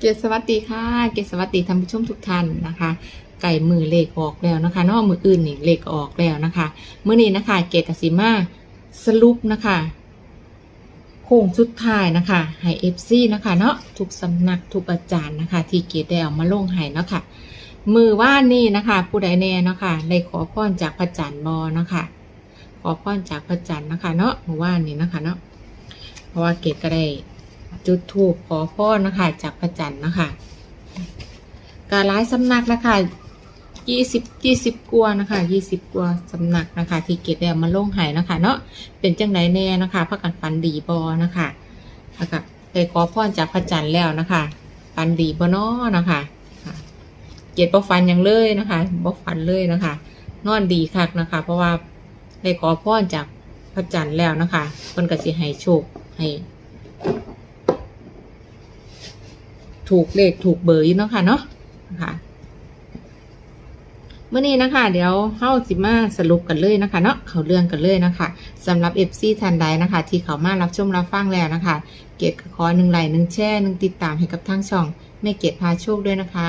เกศสวัสดีค่ะ เกศสวัสดีท่านผู้ชมทุกท่านนะคะ ไก่มือเลขออกแล้วนะคะเนอกมืออื่นนี่เลขออกแล้วนะคะเมื่อนี้นะคะ เกศกสิมาสรุปนะคะโค้งสุดท้ายนะคะให้เอฟซีนะคะเนาะทุกสำนักทุกอาจารย์นะคะ ที่เกศได้เอามาลงให้เนาะค่ะมือว่านนี่นะคะ ผู้ใดแน่เนาะค่ะได้ขอพรจากพระจันทร์บอเนาะค่ะขอพรจากพระจันทร์นะคะ เนาะมือว่านนี่นะคะเนาะเพราะว่าเกศก็ได้ จุดถูกขอพรนะคะ จากพระจันทร์นะคะการร้ายสำนักนะคะยี่สิบยี่สิบกว่านะคะยี่สิบกว่าสำนักนะคะ ที่เกดแดมาลงหายนะคะ เนาะเป็นจังไดแน่นะคะพระกันฟันดีบอนะคะนะคะไปขอพรจากพระจันทร์แล้วนะคะฟันดีบอนอนะคะเกดบ่ฟันยังเลยนะคะบ่ฟันเลยนะคะ นอนดีคักนะคะ เพราะว่าได้ขอพรจากพระจันทร์แล้วนะคะเพิ่นก็สิให้โชคให้ ถูกเลขถูกเบอร์อยู่เนาะค่ะเนาะนะคะเมื่อนี้นะคะ เดี๋ยวเข้าสิมาสรุปกันเลยนะคะเนาะเขาเรื่องกันเลยนะคะสำหรับเอฟซีทันใดนะคะ ที่เขามารับชมรับฟังแล้วนะคะ เกตขอหนึ่งไลค์หนึ่งแช่หนึ่งติดตามให้กับทางช่องแม่เกตพาโชคด้วยนะคะ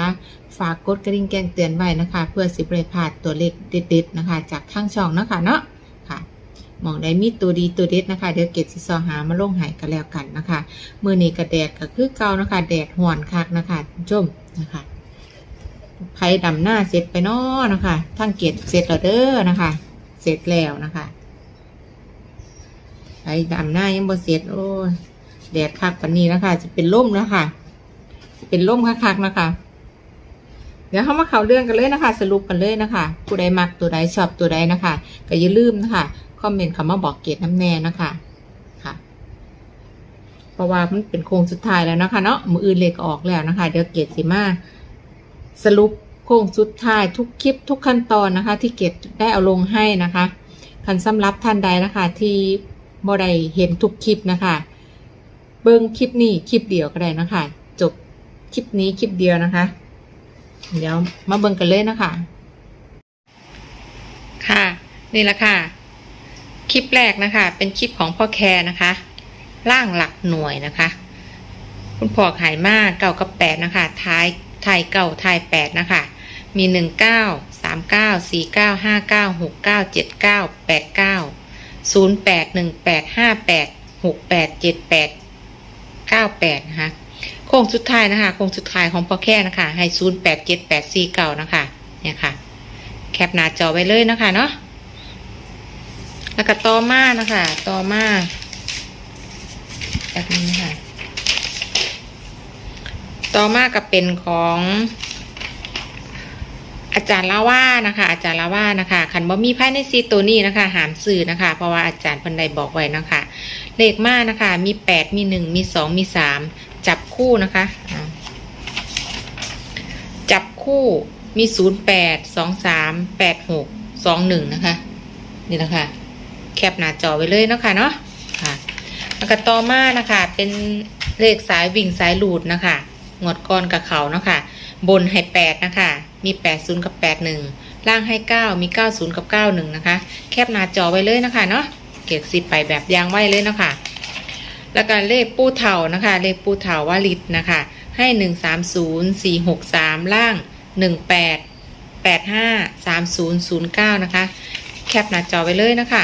ฝากกดกระดิ่งแจ้งเตือนไว้นะคะ เพื่อสิบริพลาดตัวเลขเด็ดๆนะคะ จากทางช่องเนาะคะเนาะ มองได้มีตัวดีตัวเด็ดนะคะ เดี๋ยวเกตสิซอหามาลงหายกันแล้วกันนะคะ มือนี้กระแดดก็คือเก่านะคะ แดดห่อนคักนะคะคุณผู้ชมนะคะไผ่ดำหน้าเสร็จไปนอนะคะทั้งเกตเสร็จแล้วเด้อนะคะ เสร็จแล้วนะคะไผ่ดำหน้ายังบ่เสร็จโอ้ยแดดคักปันนี้นะคะ จะเป็นล่มแล้วค่ะ เป็นล่มคักๆนะคะเดี๋ยวเข้ามาเข่าเรื่องกันเลยนะคะ สรุปกันเลยนะคะ ผู้ใดมักตัวใดชอบตัวใดนะคะ ก็อย่าลืมนะคะ คอมเมนต์คำว่าบอกเกตน้ำแน่นะคะค่ะ เพราะว่ามันเป็นโค้งสุดท้ายแล้วนะคะเนาะมืออื่นเลขออกแล้วนะคะ เดี๋ยวเกตสิมาสรุปโค้งสุดท้ายทุกคลิปทุกขั้นตอนนะคะ ที่เกตได้เอาลงให้นะคะคันสำหรับท่านใดนะคะ ที่บ่ได้เห็นทุกคลิปนะคะ เบิ้งคลิปนี้คลิปเดียวก็ได้นะคะ จบคลิปนี้คลิปเดียวนะคะ เดี๋ยวมาเบิ่งกันเลยนะคะ ค่ะ นี่แหละค่ะ คลิปแรกนะคะ เป็นคลิปของพ่อแคร์นะคะร่างหลักหน่วยนะคะ คุณพ่อขายมากเก่ากับแปดนะคะท้ายไทยเก่าไทยแปดนะคะ มีหนึ่งเก้าสามเก้าสี่เก้าห้าเก้าหกเก้าเจ็ดเก้าแปดเก้าศูนย์แปดหนึ่งแปดห้าแปดหกแปดเจ็ดแปดเก้าแปดนะคะโค้งสุดท้ายนะคะโค้งสุดท้ายของพ่อแค่นะคะ ให้ศูนย์แปดเจ็ดแปดสี่เก้านะคะเนี่ยค่ะ แคปหน้าจอไว้เลยนะคะเนาะ แล้วก็ต่อมานะคะต่อมาแบบนี้ค่ะต่อมาก็เป็นของอาจารย์ลาว่านะคะ อาจารย์ลาว่านะคะขันบ่มีภายในซีตัวนี้นะคะ หามสื่อนะคะ เพราะว่าอาจารย์พิ่นใดบอกไว้นะคะ เลขมานะคะ มีแปดมีหนึ่งมีสองมีสามจับคู่นะคะ จับคู่มีศูนย์แปดสองสามแปดหกสองหนึ่งนะคะ นี่นะคะ แคปหน้าจอไว้เลยเนาะคะเนาะค่ะแล้วก็ต่อมานะคะเป็นเลขสายวิ่งสายหลูดนะคะงวดก้อนกับเขาเนาะคะบนให้แปดนะคะมีแปดศูนย์กับแปดหนึ่งล่างให้เก้ามีเก้าศูนย์กับเก้าหนึ่งนะคะ แคปหน้าจอไว้เลยนะคะเนาะเก็บสิบไปแบบยางไว้เลยเนาะคะแล้วก็เลขปูเถานะคะ เลขปูเถาวาลิตนะคะ ให้หนึ่งสามศูนย์สี่หกสามล่างหนึ่งแปดแปดห้าสามศูนย์ศูนย์เก้านะคะ แคปหน้าจอไว้เลยนะคะ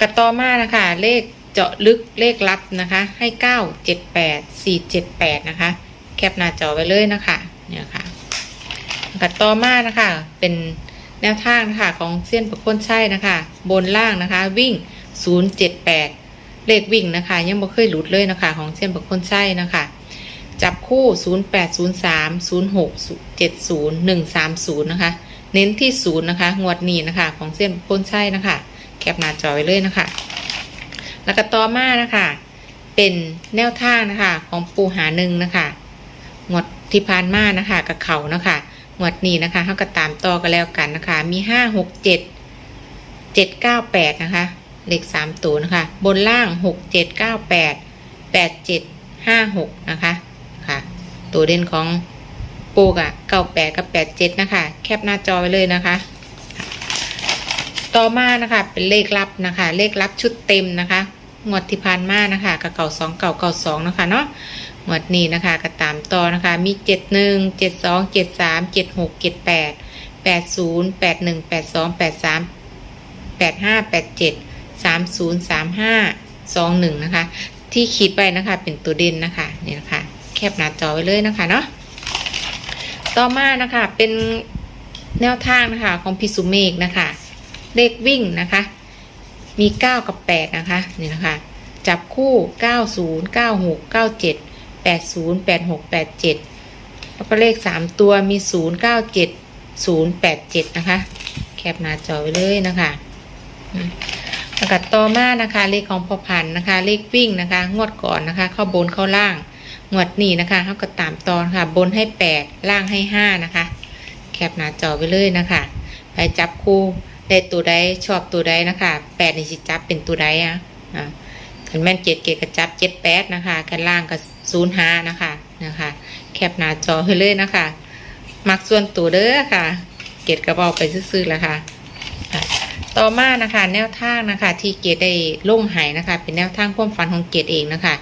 กระต่อมานะคะ เลขเจาะลึกเลขลับนะคะ ให้เก้าเจ็ดแปดสี่เจ็ดแปดนะคะ แคปหน้าจอไว้เลยนะคะ เนี่ยค่ะกระต่อมานะคะ เป็นแนวทางนะคะของเส้นประค้นใช่นะคะ บนล่างนะคะ วิ่งศูนย์เจ็ดแปดเลขวิ่งนะคะ ยังไม่เคยหลุดเลยนะคะ ของเส้นประค้นใช่นะคะ จับคู่ 0 8 0 3 0 6 7 0 1 3 0 นะคะ เน้นที่ 0 นะคะ งวดนี้นะคะ ของเส้นพ้นใช่นะคะ แคปหน้าจอไว้เลยนะคะ แล้วก็ต่อมานะคะ เป็นแนวทางนะคะ ของปูหาหนึ่งนะคะงวดที่ผ่านมานะคะกับเขานะคะงวดนี้นะคะเขาก็ตามต่อกันแล้วกันนะคะ มี5 6 7 7 9 8นะคะเลข3ตัวนะคะ บนล่าง6 7 9 8 8 7 5 6นะคะค่ะ ตัวเด่นของปูกอะเก้าแปดกับแปดเจ็ดนะคะ แคปหน้าจอไว้เลยนะคะ ต่อมานะคะ เป็นเลขลับนะคะ เลขลับชุดเต็มนะคะงวดที่ผ่านมานะคะกับเก่าสองเก่าเก่าสองนะคะเนาะงวดนี้นะคะก็ตามต่อนะคะ มีเจ็ดหนึ่งเจ็ดสองเจ็ดสามเจ็ดหกเจ็ดแปดแปดศูนย์แปดหนึ่งแปดสองแปดสามแปดห้าแปดเจ็ดสามศูนย์สามห้าสองหนึ่งนะคะ ที่คิดไปนะคะเป็นตัวเด่นนะคะนี่นะคะ แคปหน้าจอไว้เลยนะคะเนาะต่อมานะคะเป็นแนวทางนะคะของพิสุเมกนะคะ เลขวิ่งนะคะ มี 9 กับ 8 นะคะ นี่นะคะ จับคู่ 90 96 97 80 86 87 แล้วก็เลข 3 ตัวมี 0 97 0 87 นะคะ แคปหน้าจอไว้เลยนะคะอืมแล้วก็ต่อมานะคะ เลขของพอพันนะคะ เลขวิ่งนะคะ งวดก่อนนะคะ เข้าบนเข้าล่าง งวดนี้นะคะเขาก็ตามตอนค่ะ บนให้ 8 ล่างให้ 5 นะคะ แคปหน้าจอไว้เลยนะคะ ไปจับคู่ ได้ตัวใดชอบตัวใดนะคะแปดนี่สิจับเป็นตัวใดอะอ่าคันแม่นเจ็ดเกตกระจับเจ็ดแปดนะคะคันล่างก็ศูนย์ห้านะคะนะคะ แคบหน้าจอให้เลยนะคะมักส่วนตัวเด้อค่ะ เกตกระบอกไปซื้อๆแล้วค่ะ ต่อมานะคะแนวทางนะคะ ที่เกตได้ลงใหายนะคะ เป็นแนวทางความฝันของเกตเองนะคะ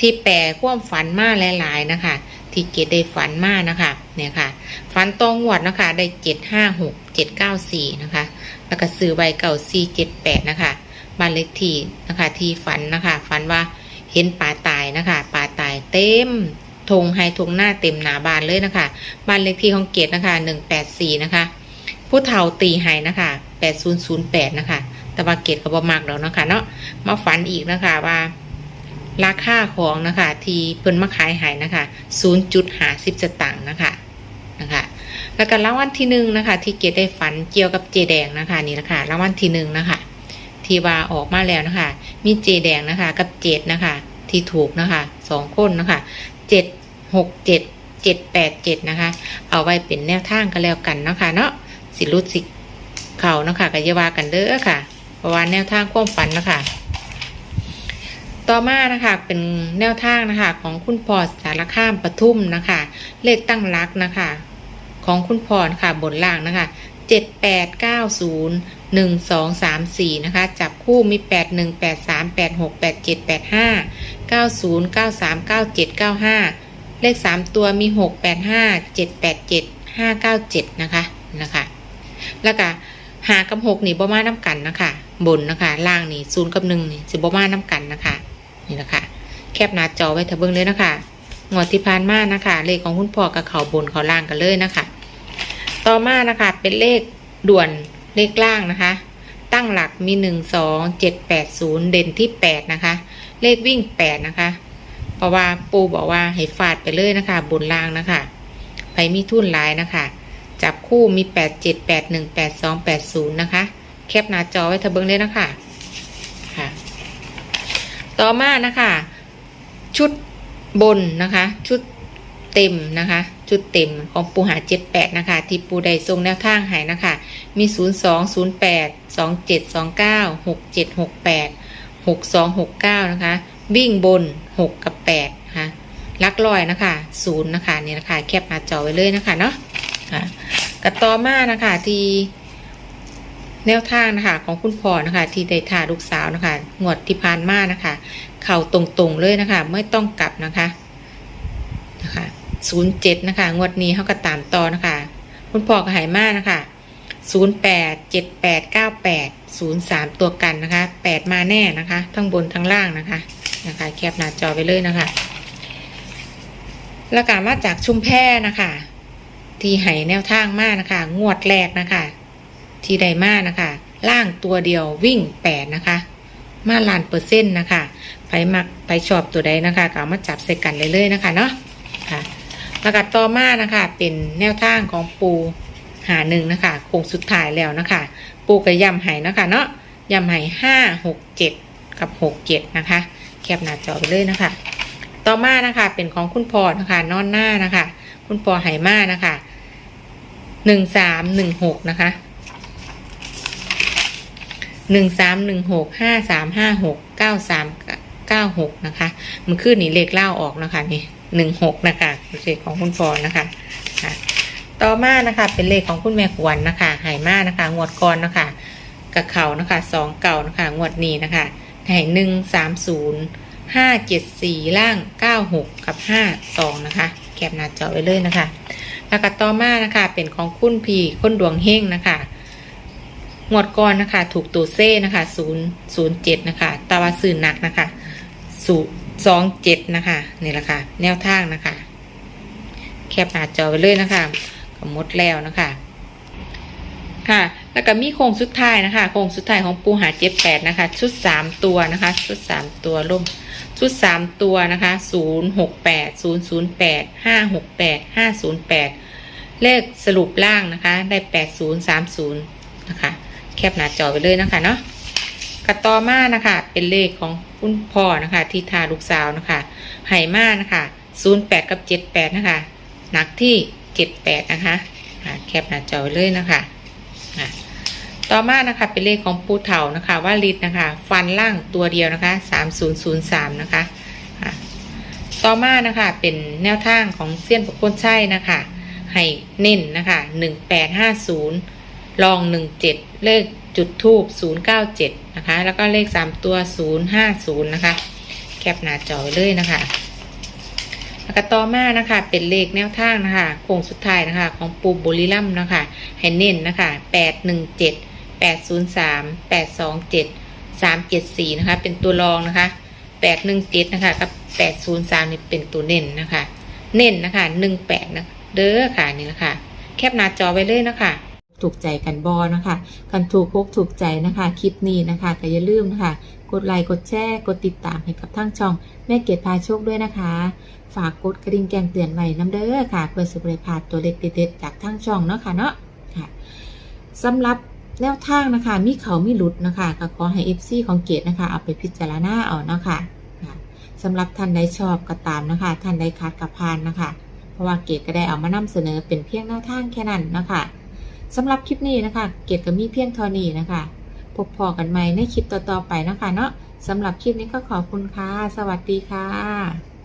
ที่แปลความฝันมาหลาย ๆ นะคะ ที่เกดได้ฝันมานะคะเนี่ยค่ะฝันตองวดนะคะ ได้เจ็ดห้าหกเจ็ดเก้าสี่นะคะ แล้วก็ซื้อใบเก่าสี่เจ็ดแปดนะคะบ้านเลขที่นะคะ ที่ฝันนะคะ ฝันว่าเห็นป่าตายนะคะป่าตายเต็มธงไฮธงหน้าเต็มหนาบานเลยนะคะบ้านเลขที่ของเกดนะคะหนึ่งแปดสี่นะคะ ผู้เฒ่าตีไฮนะคะ แปดศูนย์ศูนย์แปดนะคะแต่ว่าเกดก็บ่มากแล้วนะคะเนาะมาฝันอีกนะคะว่าราคาของนะคะที่เพิ่นมาขายหายนะคะ0.50สตางค์นะคะนะคะแล้วก็รางวัลที่หนึ่งนะคะ ที่เกดได้ฝันเกี่ยวกับเจแดงนะคะนี่นะคะรางวัลที่หนึ่งนะคะ ที่ว่าออกมาแล้วนะคะ มีเจแดงนะคะ กับเจ็ดนะคะ ที่ถูกนะคะสองคนนะคะเจ็ดหกเจ็ดเจ็ดแปดเจ็ดนะคะ เอาไว้เป็นแนวทางกันแล้วกันนะคะเนาะสิรุสิ เขานะคะกัยาวากันเด้อค่ะเพราะว่าแนวทางความฝันนะคะต่อมานะคะเป็นแนวทางนะคะของคุณพอสารข้ามปทุมนะคะ เลขตั้งรักนะคะ ของคุณพรค่ะบนล่างนะคะเจ็ดแปดเก้าศูนย์หนึ่งสองสามสี่นะคะ จับคู่มีแปดหนึ่งแปดสามแปดหกแปดเจ็ดแปดห้าเก้าศูนย์เก้าสามเก้าเจ็ดเก้าห้าเลขสามตัวมีหกแปดห้าเจ็ดแปดเจ็ดห้าเก้าเจ็ดนะคะนะคะ แล้วก็ หากับหกนี่บ่มาน้ำกันนะคะ บนนะคะ ล่างนี่ศูนย์กับหนึ่งนี่สิบ่มาน้ำกันนะคะ นี่นะคะ แคปหน้าจอไว้เถอะเบิ่งเลยนะคะงวดที่ผ่านมานะคะ เลขของคุณพ่อกับเขาบนเขาล่างกันเลยนะคะ ต่อมานะคะเป็นเลขด่วนเลขล่างนะคะ ตั้งหลักมีหนึ่งสองเจ็ดแปดศูนย์เด่นที่แปดนะคะ เลขวิ่งแปดนะคะ เพราะว่าปูบอกว่าให้ฟาดไปเลยนะคะ บนล่างนะคะไปมีทุนหลายนะคะ จับคู่มีแปดเจ็ดแปดหนึ่งแปดสองแปดศูนย์นะคะ แคปหน้าจอไว้เถอะเบิงเลยนะคะค่ะ ต่อมานะคะ ชุดบนนะคะ ชุดเต็มนะคะ ชุดเต็มของปูหาเจ็ดแปดนะคะ ที่ปูได้ทรงแนวทางหายนะคะ มีศูนย์สองศูนย์แปดสองเจ็ดสองเก้าหกเจ็ดหกแปดหกสองหกเก้านะคะ วิ่งบนหกกับแปดนะคะลักลอยนะคะศูนย์นะคะนี่นะคะ แคปหน้าจอไว้เลยนะคะเนาะ ค่ะกับต่อมานะคะที่แนวทางนะคะ ของคุณพ่อนะคะ ที่ได้ทาลูกสาวนะคะงวดที่ผ่านมานะคะ เข่าตรงๆเลยนะคะ ไม่ต้องกลับนะคะนะคะศูนย์เจ็ดนะคะงวดนี้เขาก็ตามต่อนะคะ คุณพ่อก็หายมากนะคะศูนย์แปดเจ็ดแปดเก้าแปดศูนย์สามตัวกันนะคะแปดมาแน่นะคะ ทั้งบนทั้งล่างนะคะนะคะ แคปหน้าจอไปเลยนะคะแล้วก็มาจากชุมแพนะคะ ที่ให้แนวทางมากนะคะ งวดแรกนะคะ ที่ไดมานะคะ ล่างตัวเดียววิ่งแปดนะคะ มาลานเปอร์เซ็นต์นะคะไปมักไปชอบตัวใดนะคะก็เอามาจับใส่กันเลยเลยๆนะคะเนาะค่ะแล้วก็ต่อมานะคะ เป็นแนวทางของปูหาหนึ่งนะคะโค้งสุดท้ายแล้วนะคะ ปูกระยำไห้นะคะ เนาะยำไห้ห้าหกเจ็ดกับหกเจ็ดนะคะ แคปหน้าจอไปเลยนะคะ ต่อมานะคะเป็นของคุณพ่อนะคะ นอนหน้านะคะ คุณพ่อไหมานะคะ หนึ่งสามหนึ่งหกนะคะหนึ่งสามหนึ่งหกห้าสามห้าหกเก้าสามเก้าหกนะคะมันขึ้นนี่เลขเล่าออกนะคะนี่หนึ่งหกนะคะเลขของคุณพอนะคะค่ะต่อมานะคะเป็นเลขของคุณแม่ขวัญนะคะหายมานะคะ งวดก่อนนะคะกับเขานะคะสองเก่านะคะงวดนี้นะคะหายหนึ่งสามศูนย์ห้าเจ็ดสี่ล่างเก้าหกกับห้าสองนะคะ แคปหน้าจอไว้เลยนะคะ แล้วก็ต่อมานะคะ เป็นของคุณพีคนดวงเฮงนะคะงวดก่อนนะคะ ถูกตัวเซ่นะคะศูนย์ศูนย์เจ็ดนะคะตาวาสื่อหนักนะคะสูสองเจ็ดนะคะนี่แหละค่ะ แนวทางนะคะ แคปหน้าจอไว้เลยนะคะก็หมดแล้วนะคะค่ะ แล้วก็มีโครงสุดท้ายนะคะ โครงสุดท้ายของปูหาเจ็ดแปดนะคะ ชุดสามตัวนะคะ ชุดสามตัวร่ม ชุดสามตัวนะคะศูนย์หกแปดศูนย์ศูนย์แปดห้าหกแปดห้าศูนย์แปดเลขสรุปล่างนะคะ ได้แปดศูนย์สามศูนย์นะคะ แคปหน้าจอไปเลยนะคะเนาะกระต่อมานะคะ เป็นเลขของคุณพ่อนะคะ ที่ทาลูกสาวนะคะไหมานะคะศูนย์แปดกับเจ็ดแปดนะคะ หนักที่เจ็ดแปดนะคะ แคปหน้าจอไว้เลยนะคะอ่า ต่อมานะคะเป็นเลขของปูเถานะคะว่าลิตนะคะ ฟันล่างตัวเดียวนะคะสามศูนย์ศูนย์สามนะคะต่อมานะคะเป็นแนวทางของเสี้ยนปกคนใช่นะคะให้เน้นนะคะหนึ่งแปดห้าศูนย์ลอง 17 เลขจุดทูบ097นะคะแล้วก็เลข 3 ตัว 050นะคะแคปหน้าจอเลยนะคะแล้วก็ต่อมานะคะเป็นเลขแนวทางนะคะโค้งสุดท้ายนะคะ ของปูบุรีรัมนะคะให้เน้นนะคะ817 803 827 374 นะคะ เป็นตัวรองนะคะ 817 นะคะกับ 803 นี่เป็นตัวเน้นนะคะ เน้นนะคะ 18 นะเด้อค่ะนี่นะคะแคปหน้าจอไว้เลยนะคะถูกใจกันบอนะคะกันถูกพกถูกใจนะคะ คลิปนี้นะคะแต่อย่าลืมนะคะ กดไลค์ กดแชร์ กดติดตามให้กับทั้งช่อง แม่เกดพาโชคด้วยนะคะ ฝากกดกระดิ่งแจ้งเตือนไว้น้ำเด้อค่ะ เพื่อสุบริพาตัวเล็กเด็ดจากทั้งช่องเนาะค่ะเนาะค่ะสำหรับ แนวทางนะคะมีเขามีหลุดนะคะก็ขอให้ FC ของเกดนะคะเอาไปพิจารณาเอาเนาะค่ะสำหรับท่านใดชอบก็ตามนะคะ ท่านใดคัดกับพานนะคะ เพราะว่าเกดก็ได้เอามานำเสนอเป็นเพียงแนวทางแค่นั้นนะคะสำหรับคลิปนี้นะคะ เกียรติกับมีเพียงเท่านี้นะคะพบพอกันใหม่ในคลิปต่อๆไปนะคะเนาะสำหรับคลิปนี้ก็ขอบคุณค่ะ สวัสดีค่ะ